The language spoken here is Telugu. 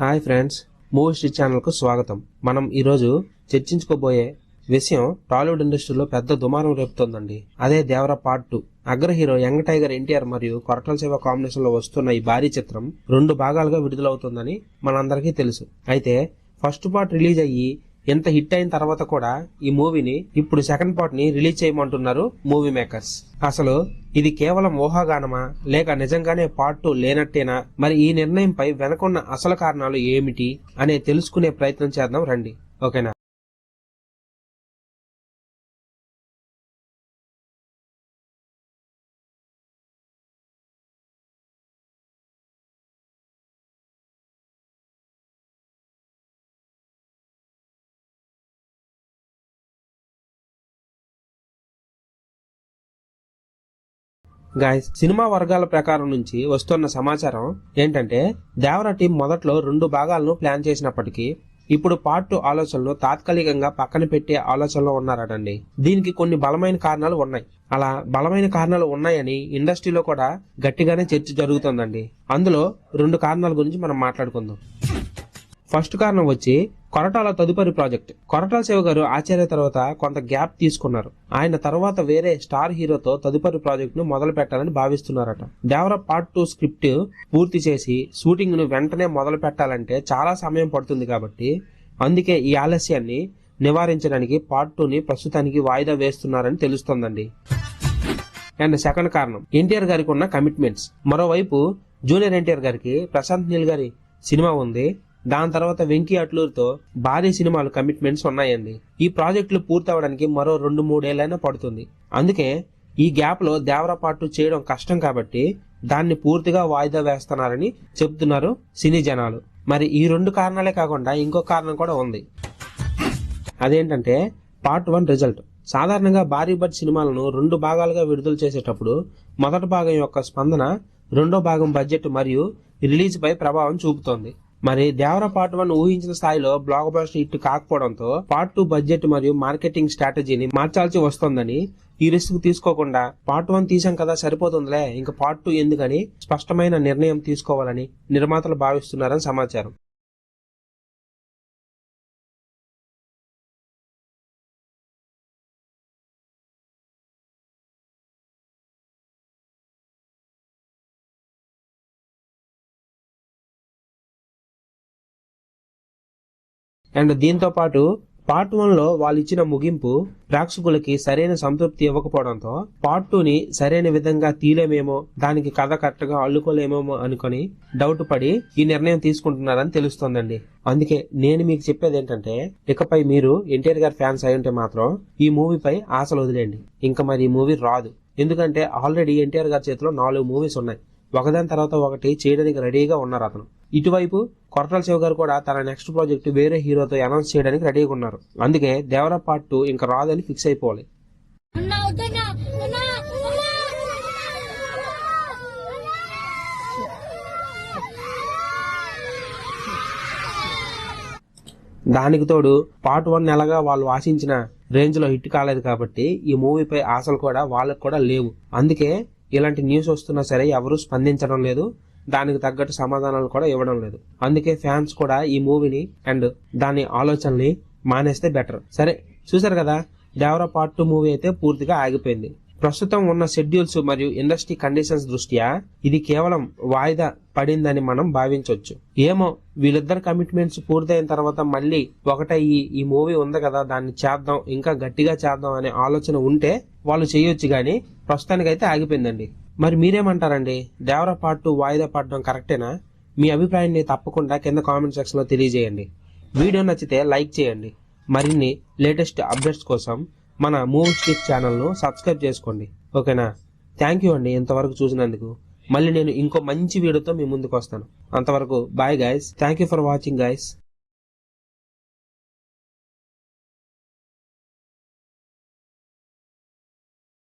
హాయ్ ఫ్రెండ్స్ మూవీ ఛానల్కు స్వాగతం. మనం ఈరోజు చర్చించుకోబోయే విషయం టాలీవుడ్ ఇండస్ట్రీలో పెద్ద దుమారం రేపుతోందండి. అదే దేవర పార్ట్ టూ. అగ్ర హీరో యంగ్ టైగర్ ఎన్టీఆర్ మరియు కొరటల శివ కాంబినేషన్లో వస్తున్న ఈ భారీ చిత్రం రెండు భాగాలుగా విడుదలవుతుందని మనందరికీ తెలుసు. అయితే ఫస్ట్ పార్ట్ రిలీజ్ అయ్యి ఎంత హిట్ అయిన తర్వాత కూడా ఈ మూవీని ఇప్పుడు సెకండ్ పార్ట్ని రిలీజ్ చేయమంటున్నారు మూవీ మేకర్స్. అసలు ఇది కేవలం ఊహాగానమా? లేక నిజంగానే పార్ట్ టూ లేనట్టేనా? మరి ఈ నిర్ణయంపై వెనకున్న అసలు కారణాలు ఏమిటి? అనే తెలుసుకునే ప్రయత్నం చేద్దాం రండి. ఓకేనా? గాయస్ సినిమా వర్గాల ప్రకారం నుంచి వస్తున్న సమాచారం ఏంటంటే దేవర టీం మొదట్లో రెండు భాగాలను ప్లాన్ చేసినప్పటికీ ఇప్పుడు పార్ట్ టూ ఆలోచనలు తాత్కాలికంగా పక్కన పెట్టే ఆలోచనలో ఉన్నారటండి. దీనికి కొన్ని బలమైన కారణాలు ఉన్నాయి. అలా బలమైన కారణాలు ఉన్నాయని ఇండస్ట్రీలో కూడా గట్టిగానే చర్చ జరుగుతుందండి. అందులో రెండు కారణాల గురించి మనం మాట్లాడుకుందాం. ఫస్ట్ కారణం వచ్చి కొరటాల తదుపరి ప్రాజెక్ట్. కొరటాల శివ గారు ఆచార్య తర్వాత కొంత గ్యాప్ తీసుకున్నారు. ఆయన తర్వాత వేరే స్టార్ హీరోతో తదుపరి ప్రాజెక్ట్ను మొదలు పెట్టాలని భావిస్తున్నారట. దేవర పార్ట్ టూ స్క్రిప్ట్ పూర్తి చేసి షూటింగ్ను వెంటనే మొదలు పెట్టాలంటే చాలా సమయం పడుతుంది కాబట్టి అందుకే ఈ ఆలస్యాన్ని నివారించడానికి పార్ట్ టూ ని ప్రస్తుతానికి వాయిదా వేస్తున్నారని తెలుస్తోందండి. అండ్ సెకండ్ కారణం ఎన్టీఆర్ గారికి ఉన్న కమిట్మెంట్స్. మరోవైపు జూనియర్ ఎన్టీఆర్ గారికి ప్రశాంత్ నీల్ గారి సినిమా ఉంది. దాని తర్వాత వెంకీ అట్లూరుతో భారీ సినిమాలు కమిట్మెంట్స్ ఉన్నాయండి. ఈ ప్రాజెక్టులు పూర్తవడానికి మరో రెండు మూడేళ్ళైనా పడుతుంది. అందుకే ఈ గ్యాప్లో పాటు చేయడం కష్టం కాబట్టి దాన్ని పూర్తిగా వాయిదా వేస్తున్నారని చెబుతున్నారు సినీ జనాలు. మరి ఈ రెండు కారణాలే కాకుండా ఇంకో కారణం కూడా ఉంది. అదేంటంటే పార్ట్ వన్ రిజల్ట్. సాధారణంగా భారీ బడ్జెట్ సినిమాలను రెండు భాగాలుగా విడుదల చేసేటప్పుడు మొదటి భాగం యొక్క స్పందన రెండో భాగం బడ్జెట్ మరియు రిలీజ్ పై ప్రభావం చూపుతోంది. మరి దేవర పార్ట్ వన్ ఊహించిన స్థాయిలో బ్లాక్ బస్టర్ హిట్ కాకపోవడంతో పార్ట్ టూ బడ్జెట్ మరియు మార్కెటింగ్ స్ట్రాటజీని మార్చాల్సి వస్తోందని ఈ రిస్క్ తీసుకోకుండా పార్ట్ వన్ తీసాం కదా సరిపోతుందిలే. ఇంకా పార్ట్ టూ ఎందుకని స్పష్టమైన నిర్ణయం తీసుకోవాలని నిర్మాతలు భావిస్తున్నారని సమాచారం. అండ్ దీంతో పాటు పార్ట్ వన్లో వాళ్ళు ఇచ్చిన ముగింపు ప్రేక్షకులకి సరైన సంతృప్తి ఇవ్వకపోవడంతో పార్ట్ టూ ని సరైన విధంగా తీలేమేమో దానికి కథ కరెక్ట్గా అల్లుకోలేమేమో అనుకుని డౌట్ పడి ఈ నిర్ణయం తీసుకుంటున్నారని తెలుస్తోందండి. అందుకే నేను మీకు చెప్పేది ఏంటంటే ఇకపై మీరు ఎన్టీఆర్ గారి ఫ్యాన్స్ అయి ఉంటే మాత్రం ఈ మూవీపై ఆశలు వదిలేండి ఇంకా మరి ఈ మూవీ రాదు. ఎందుకంటే ఆల్రెడీ ఎన్టీఆర్ గారి చేతిలో నాలుగు మూవీస్ ఉన్నాయి. ఒకదాని తర్వాత ఒకటి చేయడానికి రెడీగా ఉన్నారు అతను. ఇటువైపు కొరటాల శివ గారు కూడా తన నెక్స్ట్ ప్రాజెక్ట్ వేరే హీరోతో అనౌన్స్ చేయడానికి రెడీగా ఉన్నారు. అందుకే దేవర పార్ట్ టూ ఇంకా రాదని ఫిక్స్ అయిపోవాలి. దానికి తోడు పార్ట్ వన్ నెలగా వాళ్ళు ఆశించిన రేంజ్లో హిట్ కాలేదు కాబట్టి ఈ మూవీపై ఆశలు కూడా వాళ్ళకు కూడా లేవు. అందుకే ఇలాంటి న్యూస్ వస్తున్నా సరే ఎవరు స్పందించడం లేదు. దానికి తగ్గట్టు సమాధానాలు కూడా ఇవ్వడం లేదు. అందుకే ఫ్యాన్స్ కూడా ఈ మూవీని అండ్ దాని ఆలోచనని మానేస్తే బెటర్ సరే చూసారు కదా? దేవరా పార్ట్ టూ మూవీ అయితే పూర్తిగా ఆగిపోయింది. ప్రస్తుతం ఉన్న షెడ్యూల్స్ మరియు ఇండస్ట్రీ కండిషన్స్ దృష్ట్యా ఇది కేవలం వాయిదా పడిందని మనం భావించవచ్చు ఏమో వీళ్ళిద్దరు కమిట్మెంట్స్ పూర్తయిన తర్వాత మళ్ళీ ఒకటయ్యి ఈ మూవీ ఉంది కదా దాన్ని చేద్దాం ఇంకా గట్టిగా చేద్దాం అనే ఆలోచన ఉంటే వాళ్ళు చేయొచ్చు కానీ ప్రస్తుతానికైతే ఆగిపోయిందండి. మరి మీరేమంటారండి? దేవర పార్ట్ టూ వాయిదా పడడం కరెక్టేనా? మీ అభిప్రాయాన్ని తప్పకుండా కింద కామెంట్ సెక్షన్లో తెలియజేయండి. వీడియో నచ్చితే లైక్ చేయండి. మరిన్ని లేటెస్ట్ అప్డేట్స్ కోసం మన మూవ్ స్టిక్ ఛానల్ను సబ్స్క్రైబ్ చేసుకోండి. ఓకేనా? థ్యాంక్ యూ అండి ఇంతవరకు చూసినందుకు. మళ్ళీ నేను ఇంకో మంచి వీడియోతో మీ ముందుకు వస్తాను. అంతవరకు bye guys thank you for watching guys